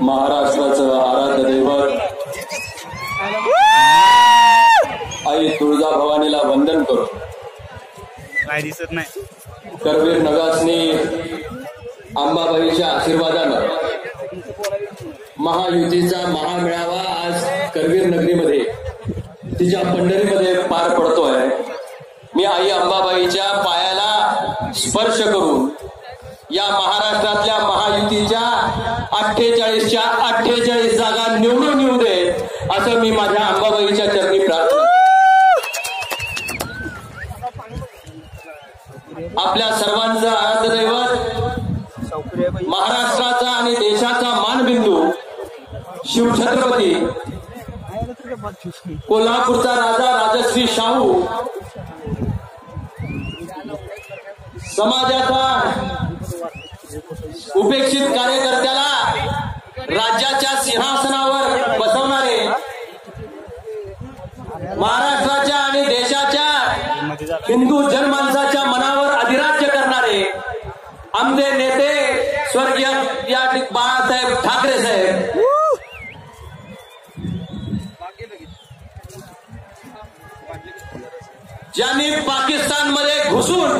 महाराष्ट्राचं आराध्य दैवत. आई तुळजा भवानीला वंदन करू. काय दिसत नाही. करवीर नगासनी अंबाबाईच्या आशीर्वादानं महायुतीचा महामेळावा आज करवीर नगरीमध्ये तिच्या पंढरीमध्ये अठ्ठेचाळीसच्या अठ्ठेचाळीस जागा निवडून येऊ दे असं मी माझ्या अंबाबाईच्या चरणी प्रार्थना आपल्या सर्वांचं आराध्य दैवत महाराष्ट्राचा आणि देशाचा मानबिंदू शिवछत्रपती कोल्हापूरचा राजा राजश्री शाहू समाजाचा उपेक्षित कार्यकर्त्याला राज्याच्या सिंहासनावर बसवणारे महाराष्ट्राच्या आणि देशाच्या हिंदू जनमानसाच्या मनावर अधिराज्य करणारे आमचे नेते स्वर्गीय या बाळासाहेब ठाकरे साहेब. ज्यांनी पाकिस्तानमध्ये घुसून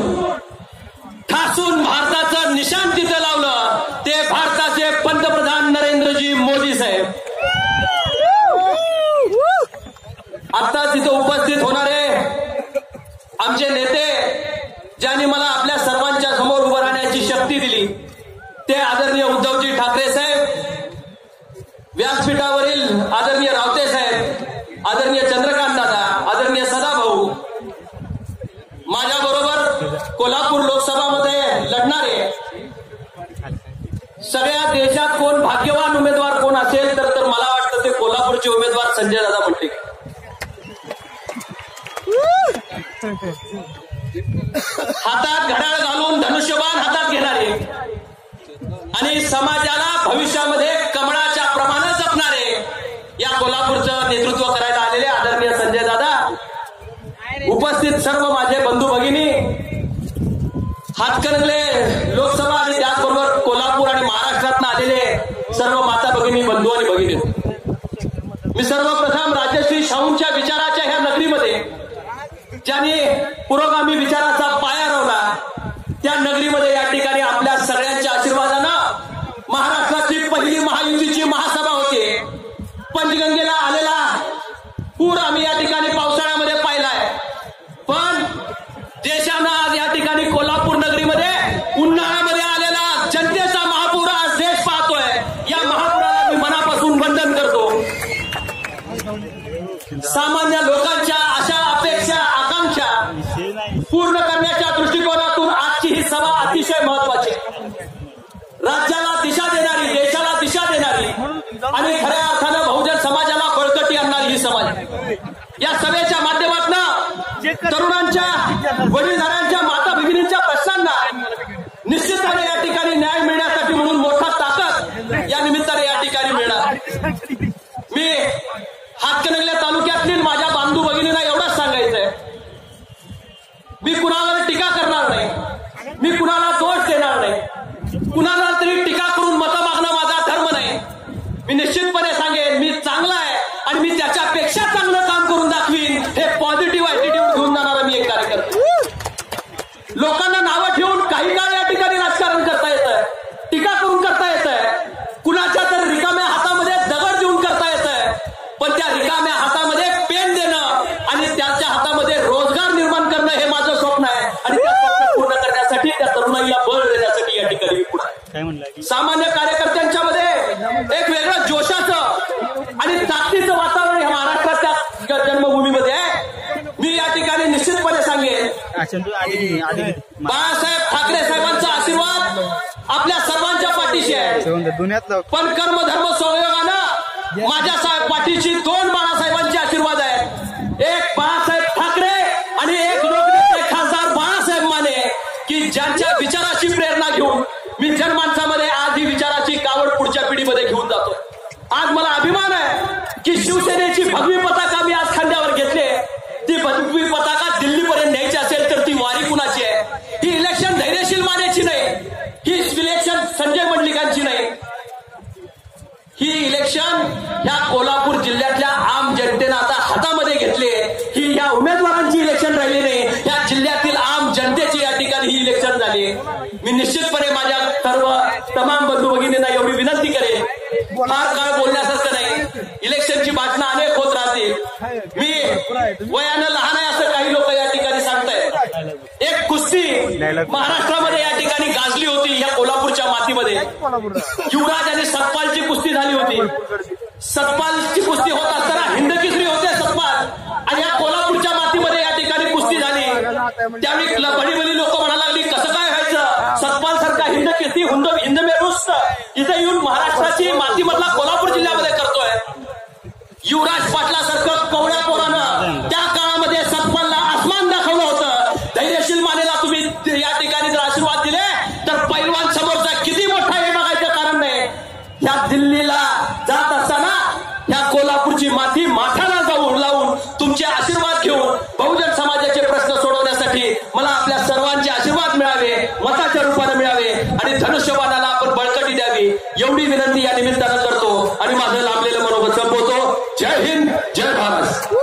आमचे नेते ज्यांनी मला आपल्या सर्वांच्या समोर उभं राहण्याची शक्ती दिली ते आदरणीय उद्धवजी ठाकरे साहेब व्यासपीठावरील आदरणीय रावते साहेब आदरणीय चंद्रकांत दादा आदरणीय सदाभाऊ माझ्या बरोबर कोल्हापूर लोकसभामध्ये लढणारे सगळ्या देशात कोण भाग्यवान उमेदवार कोण असेल तर तर मला वाटतं ते कोल्हापूरचे उमेदवार संजय दादा म्हणते हातात घड्याळ घालून धनुष्यबाण हातात घेणारे आणि समाजाला भविष्यामध्ये कमळाच्या प्रमाणे जपणारे या कोल्हापूरचं नेतृत्व करा आलेले आदरणीय संजय दादा उपस्थित सर्व माझे बंधू भगिनी हातकणंगले लोकसभा आणि त्याचबरोबर कोल्हापूर आणि महाराष्ट्रात आलेले सर्व माता भगिनी बंधू आणि भगिनी मी सर्वप्रथम राजश्री शाहूंच्या विचाराच्या ह्या नगरीमध्ये ज्यांनी पुरोगामी विचाराचा पाया रोवला त्या नगरीमध्ये या ठिकाणी आपल्या सगळ्यांच्या आशीर्वादानं महाराष्ट्राची पहिली महायुतीची महासभा होते. पंचगंगेला आलेला पूर आम्ही या ठिकाणी पावसाळ्यामध्ये पाहिलाय. पण देशानं आज या ठिकाणी कोल्हापूर नगरीमध्ये उन्हाळ्यामध्ये आलेला जनतेचा महापूर आज देश पाहतोय. या महापुराला मी मनापासून वंदन करतो. सामान्य लोकांच्या अशा अपेक्षा आकांक्षा पूर्ण करण्याच्या अतिशय महत्वाची राज्याला दिशा देणारी देशाला दिशा देणारी आणि खऱ्या अर्थानं बहुजन समाजाला बळकटी आणणारी ही सभा आहे. या सभेच्या माध्यमातून तरुणांच्या वडीलधाऱ्यांच्या माता भगिनींच्या प्रश्नांना निश्चितपणे या ठिकाणी न्याय मिळण्यासाठी म्हणून मोठा ताकद या निमित्ताने या ठिकाणी मिळणार मी कुणाला तरी टीका करून मतं मागणं माझा धर्म नाही मी निश्चितपणे सांगेन मी चांगला आहे आणि मी त्याच्यापेक्षा चांगलं काम करून दाखवीन. हे पॉझिटिव्ह ऍटिट्यूड घेऊन जाणारा मी एक कार्यकर्ता. लोकांना सामान्य कार्यकर्त्यांच्या मध्ये एक वेगळं जोशाचं आणि ताकदीचं वातावरण ह्या महाराष्ट्राच्या जन्मभूमीमध्ये आहे. मी या ठिकाणी निश्चितपणे सांगेन. बाळासाहेब ठाकरे साहेबांचा आशीर्वाद आपल्या सर्वांच्या पाठीशी आहे. पण कर्मधर्म संयोगानं माझ्या साहेब पाठीशी दोन बाळासाहेबांचे आशीर्वाद पुढच्या पिढीमध्ये घेऊन जातो आज मला अभिमान आहे की शिवसेनेची भगवी पताका मी आज खांद्यावर घेतले ती भगवी पताका दिल्लीपर्यंत न्यायची असेल तर ती वारी कुणाची आहे? ही इलेक्शन धैर्यशील मानेची नाही. ही इलेक्शन संजय मंडलिकांची नाही. ही इलेक्शन या कोल्हापूर जिल्ह्यातल्या आम जनतेनं आता हातामध्ये घेतले ही या उमेदवारांची इलेक्शन राहिली नाही. या जिल्ह्यातील आम जनतेची या ठिकाणी ही इलेक्शन झाली मी निश्चितपणे माझ्या सर्व फार काळ बोलण्यासारखं नाही. इलेक्शनची बातम्या अनेक होत राहतील. मी वयानं लहान आहे असं काही लोक या ठिकाणी सांगतायत. एक कुस्ती महाराष्ट्रामध्ये या ठिकाणी गाजली होती या कोल्हापूरच्या मातीमध्ये. युवराज आणि सतपालची कुस्ती झाली होती. सतपालची कुस्ती होत असताना हिंद केसरी होते महाराष्ट्राची मातीमधला कोल्हापूर जिल्ह्यामध्ये करतोय. युवराज पाटलासारखं कवड्या पोरानं त्या काळामध्ये सतपालला आसमान दाखवलं होतं. धैर्यशील मानेला तुम्ही या ठिकाणी जर आशीर्वाद दिले तर पैलवान समोरचा किती मोठा हे बघायचं कारण नाही. ह्या दिल्लीला जात असताना ह्या कोल्हापूरची माती माथाला जाऊन लावून तुमचे आशीर्वाद घेऊन बहुजन समाजाचे प्रश्न सोडवण्यासाठी मला आपल्या सर्वांचे आशीर्वाद मिळावे मताच्या रूपाने मिळावे आणि धनुष्यवाद एवढी विनंती या निमित्तानं करतो आणि माझं लाभलेलं मनोगत संपवतो. जय हिंद जय भारत.